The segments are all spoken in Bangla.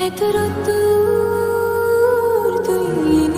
এত রোদ্দুর তুই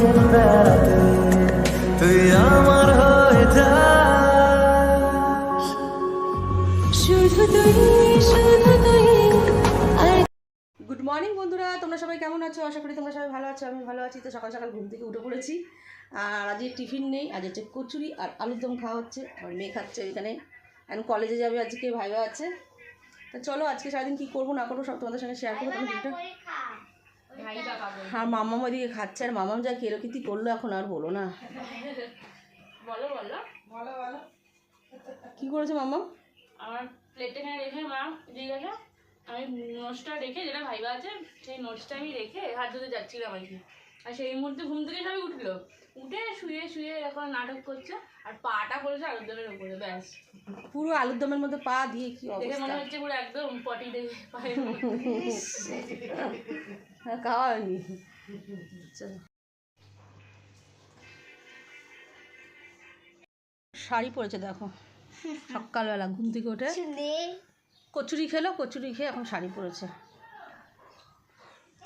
বিকেল বেড়াতে তুই আমার হয়ে যাস। শুধু তুই শুধু তুই গুড মর্নিং বন্ধুরা তোমরা সবাই কেমন আছো? আশা করি তোমরা সবাই ভালো আছো আমি ভালো আছি। তো সকাল সকাল ঘুম থেকে উঠে পড়েছি। আর আজকে টিফিন নেই আজ হচ্ছে কচুরি আর আলুর দম খাওয়া হচ্ছে। আর মেয়ে খাচ্ছে এখানে। এখন কলেজে যাবে আজকে ভাইবা আছে। তো চলো আজকে সারাদিন কী করব না করব সব তোমাদের সঙ্গে শেয়ার করব। তুমি আর মামাম ওইদিকে খাচ্ছে আর মামাম যা কেরকীতি করল এখন আর বলো না। বলো বলো। কী করেছে মামাম? আমার এখানে রেখে মা দিয়ে গেছে আমি নোটসটা রেখে যেটা ভাইবা আছে সেই নোটসটা আমি রেখে হাত ধুতে যাচ্ছিলাম আর কি। আর সেই মুহূর্তে ঘুম থেকে সবাই উঠল। উঠে শুয়ে শুয়ে এখন নাটক করছে আর পাটা পড়েছে আলুদমের উপরে ব্যাস। পুরো আলুর দমের মধ্যে পা দিয়ে কি দেখে মনে হচ্ছে পুরো একদম পটি দেখে পায়ে হ্যাঁ, খাওয়া হয়নি চলো। শাড়ি পরেছে দেখো। সকালবেলা ঘুম থেকে উঠে কচুরি খেলো কচুরি খেয়ে এখন শাড়ি পরেছে।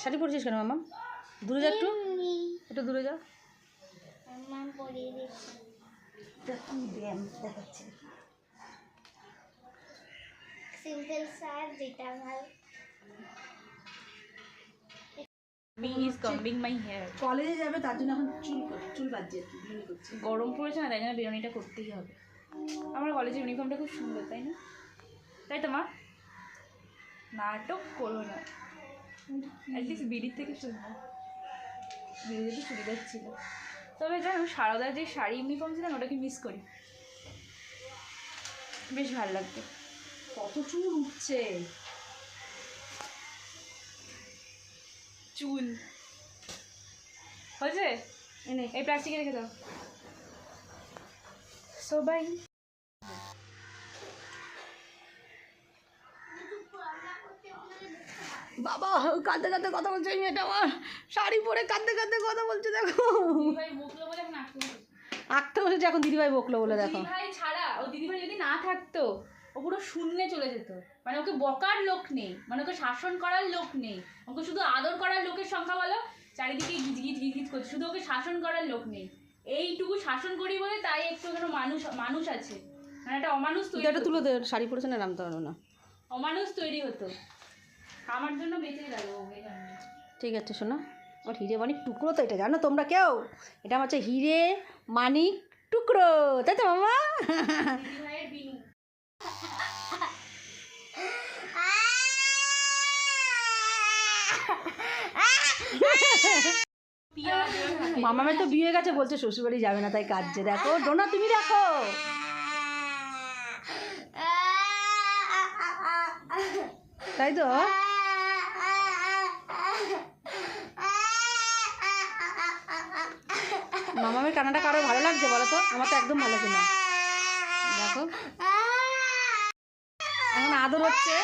শাড়ি পরেছিস কেন মামা? দূরে যা একটু। একটু দূরে যা। সিম্পল স্যার যেটা কলেজে যাবে তার জন্য এখন চুল চুল বাজছে গরম পড়েছে না তাই জন্য বিরিয়ানিটা করতেই হবে। আমার কলেজের ইউনিফর্মটা খুব সুন্দর তাই না? তাই তো মা? নাটক করো না। অ্যাটলিস্ট বিড়ির থেকে সুন্দর বিড়ি যদি চুড়িদার ছিল। তবে জানো সারদার যে শাড়ি ইউনিফর্ম ছিল না ওটাকে মিস করি। বেশ ভালো লাগতো। কত চুল উঠছে। চুল। হয়েছে? এনে। এই প্লাস্টিকে রেখে দাও। সবাই বাবা কাঁদতে কাঁদতে কথা বলছে এই মেয়েটা আমার। শাড়ি পরে কাঁদতে কাঁদতে কথা বলছে দেখো। আঁকতে বসেছে এখন দিদিভাই বকলো বলে দেখো। দিদিভাই ছাড়া ও দিদিভাই যদি না থাকতো ও পুরো শূন্যে চলে যেত। মানে ওকে বকার লোক নেই মানে ওকে শাসন করার লোক নেই ওকে শুধু আদর করার লোকের সংখ্যা বলো চারিদিকে গিজ গিজ গিজ গিজ করছে শুধু ওকে শাসন করার লোক নেই। এইটুকু শাসন করি বলে তাই একটু যেন মানুষ মানুষ আছে। মানে একটা অমানুষ তৈরি এটা হতো। তুলে দে শাড়ি পরেছে না নামতে পারো না। অমানুষ তৈরি হতো। আমার জন্য বেঁচে গেল। ঠিক আছে শোনা। আমার হিরে মানিক টুকরো তো এটা জানো তোমরা কেউ? এটা আমার হচ্ছে হিরে মানিক টুকরো। তাই তো মামা? মামামের তো বিয়ে গেছে বলছে, শ্বশুরবাড়ি যাবে না, তাই কাঁদছে। দেখো, ডোনা, তুমি দেখো। তাই তো? মামামের কানাটা কারও ভালো লাগছে বলো তো? আমার তো একদম ভালো লাগছে না। দেখো। এখন আদর হচ্ছে।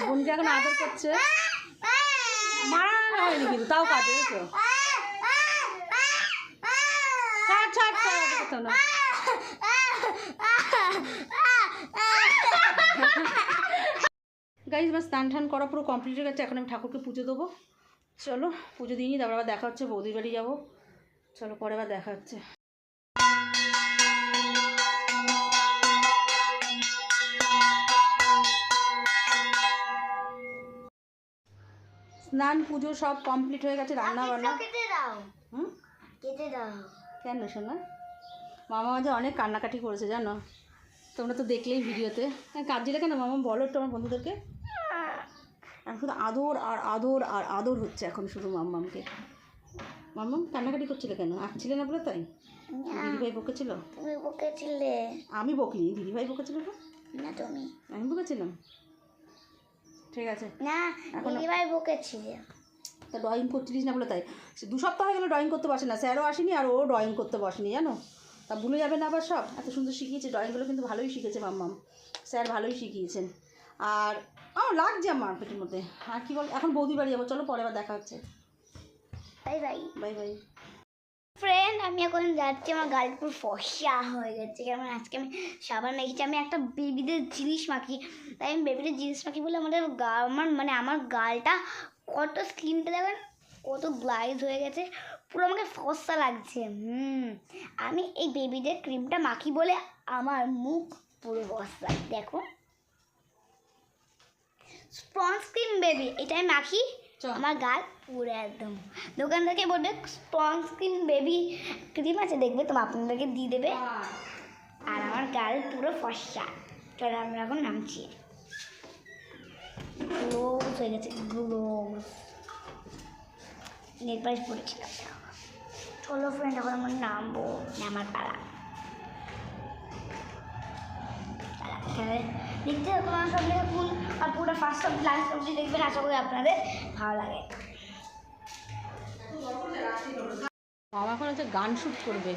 বোনকে এখন আদর করছে। হয়নি কিন্তু, তাও কাটে তো? না। গাইজ আমার স্নান টান করা পুরো কমপ্লিট হয়ে গেছে, এখন আমি ঠাকুরকে পুজো দেবো। চলো, পুজো দিইনি তারপর আবার দেখা হচ্ছে, বৌদির বাড়ি যাব। চলো, পরে আবার দেখা হচ্ছে। স্নান পুজো সব কমপ্লিট হয়ে গেছে রান্না বান্না। কেটে দাও। হুম? কেটে দাও। কেন শোনা মামা মাঝে অনেক কান্নাকাটি করেছে জানো? তোমরা তো দেখলেই ভিডিওতে। হ্যাঁ কাঁদছিলে কেন মামা? বলো একটু আমার বন্ধুদেরকে। এখন শুধু আদর আর আদর আর আদর হচ্ছে এখন শুধু মাম্মামকে। মাম্মাম কান্নাকাটি করছিলে কেন? আঁকছিলে না বলে তাই? দিদিভাই বকেছিল? তুমি বকেছিলে। আমি বকিনি দিদিভাই বকেছিল না তুমি। আমি বকেছিলাম? ঠিক আছে। না এখনো- দিদিভাই বকেছিলে তা ড্রয়িং করছিলিস না বলে তাই। দু সপ্তাহ হয়ে গেলো ড্রয়িং করতে বসে না স্যারও আসেনি আর ও ড্রয়িং করতে বসেনি জানো? তা ভুলে যাবে না আবার সব। এত সুন্দর শিখিয়েছে ড্রয়িংগুলো কিন্তু ভালোই শিখেছে মাম্মাম। স্যার ভালোই শিখিয়েছেন। আর আমার লাগছে আমার পেটের মধ্যে। আর কী বল এখন বৌদি বাড়ি যাব চলো পরে আবার দেখা হচ্ছে। Bye bye. Bye bye. Friend আমি এখন যাচ্ছি, আমার গাল পুরো ফসা হয়ে গেছে। কারণ আজকে আমি সাবান মেখেছি, আমি একটা বেবিদের জিনিস মাখি। তাই আমি বেবিদের জিনিস মাখি বলে আমাদের গা, আমার মানে আমার গালটা কত স্কিনটা দেখেন, কত গ্লাইজ হয়ে গেছে, পুরো আমাকে ফসা লাগছে। হুম, আমি এই বেবিদের ক্রিমটা মাখি বলে আমার মুখ পুরো ফসা। দেখো। স্পঞ্জ ক্রিম বেবি এটা আমি মাখি। আমার গাল পুরো একদম। দোকান থেকে বলবে স্পঞ্জ ক্রিম বেবি ক্রিম আছে দেখবে তো আপনাদেরকে দিয়ে দেবে। আর আমার গাল পুরো ফসা চলো আমরা এখন নামছি। গ্লোভস হয়ে গেছে গ্লোভস নেট পালিশ পড়েছিলাম চলো ফ্রেন্ড এখন আমরা নামবো। নামার পালা। এখানে দেখতে হবে তোমার সঙ্গে থাকুন আর পুরো ফার্স্ট অফ লাস্ট অবধি দেখবেন আশা করি আপনাদের ভালো লাগে। মামা এখন হচ্ছে গান শ্যুট করবে।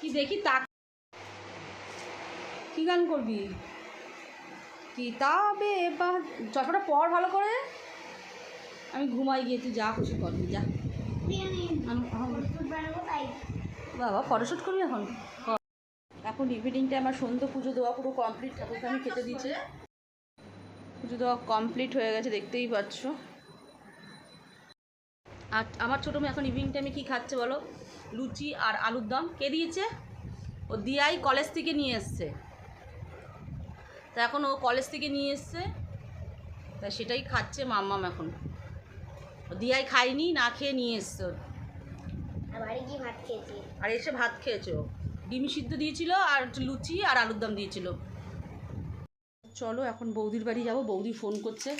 কি দেখি তাক কি গান করবি? কিতাবে বা চশমাটা পড় ভালো করে। আমি ঘুমাই গিয়ে তুই যা খুশি করবি যা। আমি- বাবা ফটোশ্যুট করবি এখন? এখন ইভিনিংটা আমার সন্ধ্যে পুজো দেওয়া পুরো কমপ্লিট ঠাকুরকে আমি খেতে দিচ্ছে পুজো দেওয়া কমপ্লিট হয়ে গেছে, দেখতেই পাচ্ছ। আর আমার ছোটো মেয়ে এখন ইভিনিং টাইমে কী খাচ্ছে বলো? লুচি আর আলুর দম। কে দিয়েছে? ও দিয়াই কলেজ থেকে নিয়ে এসছে। তা এখন ও কলেজ থেকে নিয়ে এসছে। তা সেটাই খাচ্ছে মাম্মাম এখন। ও দিয়াই খায়নি, না খেয়ে নিয়ে এসছে বাড়ি গিয়ে ভাত খেয়েছি। আর এসে ভাত খেয়েছো? ডিম সিদ্ধ দিয়েছিল আর লুচি আর আলুর দম দিয়েছিল। চলো, এখন বৌদির বাড়ি যাব। বৌদি ফোন করছে।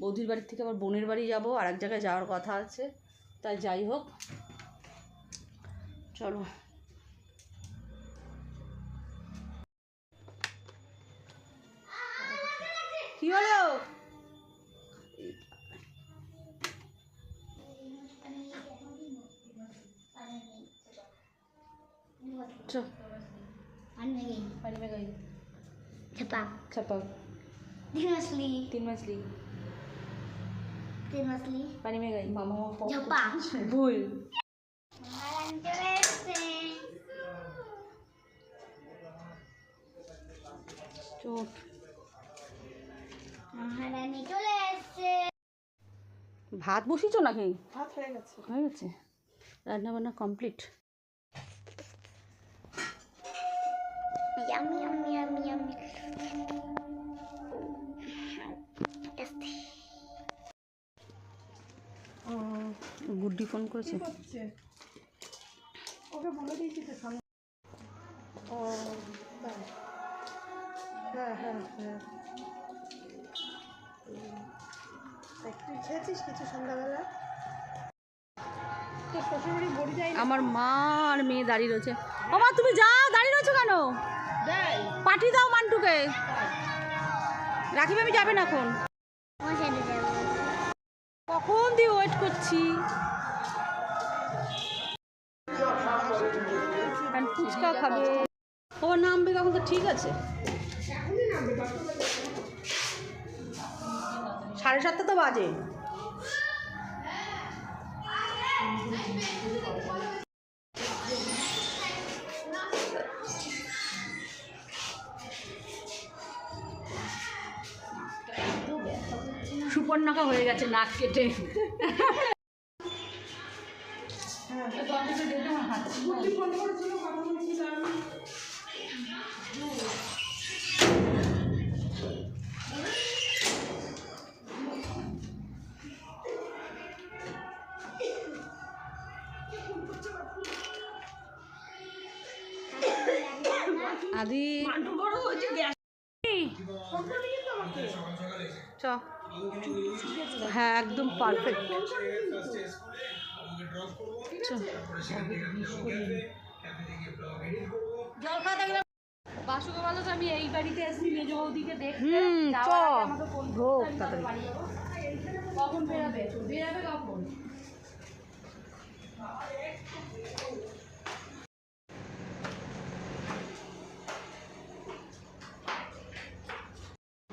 বৌদির বাড়ির থেকে আবার বোনের বাড়ি যাব। আর এক জায়গায় যাওয়ার কথা আছে। তাই যাই হোক। চলো। কি হলো? पानी में गई पानी में गई छपाक छपक तीन मछली तीन मछली तीन मछली पानी में गई मामा झपा भूल চোট মহারানী চলে এসছে ভাত বসিয়েছো নাকি ভাত হয়ে গেছে হয়ে গেছে রান্না বান্না complete yummy yummy yummy yummy Guddi phone করেছে। ওকে বলে দিয়েছি তো সামনে ও হ্যাঁ হ্যাঁ হ্যাঁ। তুই খেয়েছিস কিছু সন্ধ্যাবেলা? তোর শ্বশুরবাড়ি বড়ি যায় না আমার মা আর মেয়ে দাঁড়িয়ে রয়েছে। মা তুমি যা দাঁড়িয়ে রয়েছো কেন? পাঠিয়ে দাও মান্টুকে। রাখিব আমি যাবেন এখন। কখন দিয়ে ওয়েট করছি? ফুচকা খাবে। ও, নামবে কখন তো ঠিক আছে। সাড়ে সাতটা তো বাজে। সুপর্ণাকা হয়ে গেছে নাক কেটে। আদি চ। হ্যাঁ একদম পারফেক্ট বাসুকে বলো তো আমি এই বাড়িতে এসেছি মেজ বৌদিকে দেখতে। আমাকে ফোন। কখন বেরাবে? বেরাবে কখন?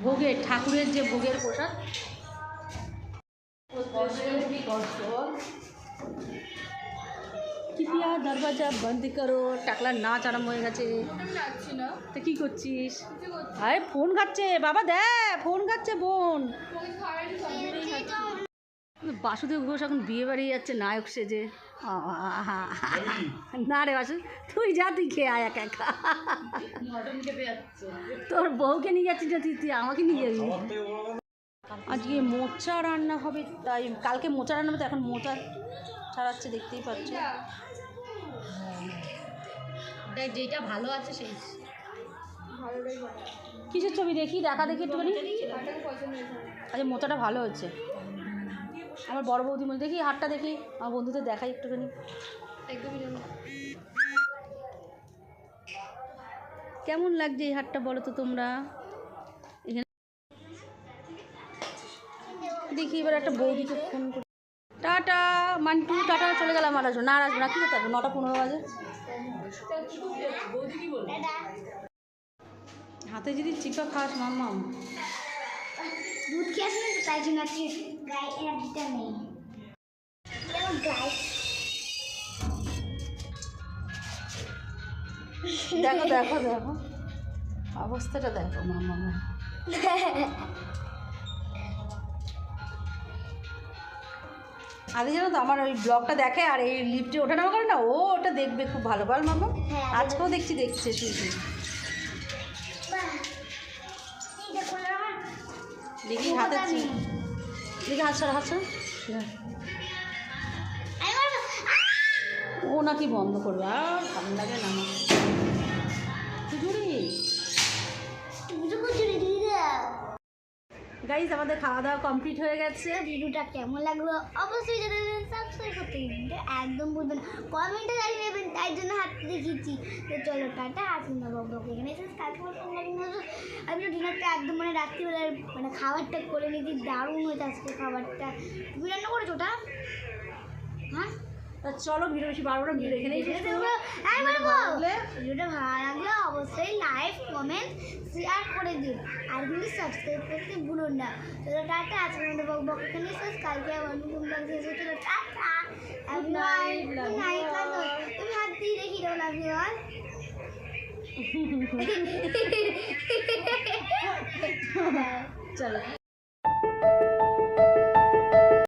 ভোগে, ঠাকুরের যে ভোগের প্রসাদ। কৃপিয়া দরওয়াজা বন্ধ করো। টাকলার নাচ আরম্ভ হয়ে গেছে। তো কি করছিস? আরে, ফোন খাচ্ছে বাবা দে ফোন খাচ্ছে বোন। বাসুদেব ঘোষ এখন বিয়ে বাড়ি যাচ্ছে নায়ক সেজে। আহা! না রে বাসু তুই যা তুই খেয়ে আয় একা একা। তোর বউকে নিয়ে যাচ্ছিস না তুই তুই আমাকে নিয়ে যাবি? আজকে মোচা রান্না হবে তাই কালকে মোচা রান্না হবে তো এখন মোচা ছাড়াচ্ছে দেখতেই পাচ্ছ। যেটা ভালো আছে সেই। কিসের ছবি দেখি দেখা দেখি একটুখানি। আচ্ছা মোচাটা ভালো হচ্ছে আমার বড় বৌদি বলে দেখি হাটটা দেখি। আমার বন্ধুদের দেখাই একটুখানি। কেমন লাগছে এই হাটটা বলো তো তোমরা? এখানে দেখি এবার একটা বৌদিকে ফোন করি। টাটা মান্টু টাটা চলে গেলাম আর আসব না আর আসব না কী করতে আসব নটা পনেরো বাজে। হাতে যদি চিপা খাস মাম্মাম। দুধ খেয়ে আসলে তো তাই জন্য আজকে গায়ে এনার্জিটা নেই। দেখো দেখো দেখো। অবস্থাটা দেখো মাম্মা আগে জানো তো আমার ওই ব্লগটা দেখে আর এই লিফটে ওঠানামা করে না ও ওটা দেখবে খুব ভালো। বল মাম্মা হ্যাঁ, আজকেও দেখছি দেখছে শুধু দেখি হাতে দেখি হাত ছাড়া, হাত। ও নাকি বন্ধ করবে। আর ভালো লাগে না। আমার গাইজ আমাদের খাওয়া দাওয়া কমপ্লিট হয়ে গেছে। ভিডিওটা কেমন লাগল অবশ্যই জানাবেন সাবস্ক্রাইব করতে কিন্তু একদম ভুলবেন কমেন্টে জানিয়ে নেবেন তাই জন্য হাতটা দেখিয়েছি। তো চলো টাটা আসুন এখানে এসে আমি তো ডিনারটা একদম মানে রাত্রিবেলার মানে খাবারটা করে নিয়েছি দারুণ হয়েছে আজকে খাবারটা। তুমি রান্না করেছ ওটা? হ্যাঁ? তা চলো ভিডিও বেশি বারবার ভিডিও এখানেই ভিডিওটা ভালো লাগলে অবশ্যই লাইক কমেন্ট শেয়ার করে দিন আর কিন্তু সাবস্ক্রাইব করতে ভুলুন না। চলো টাটা আজকের মধ্যে বক বক এখানে শেষ। কালকে আবার নতুন ব্লগ শেষ হচ্ছে চলো টাটা! গুড নাইট গুড নাইট তুমি হাত দিয়ে দেখি দাও লাভ ইউ অল চলো।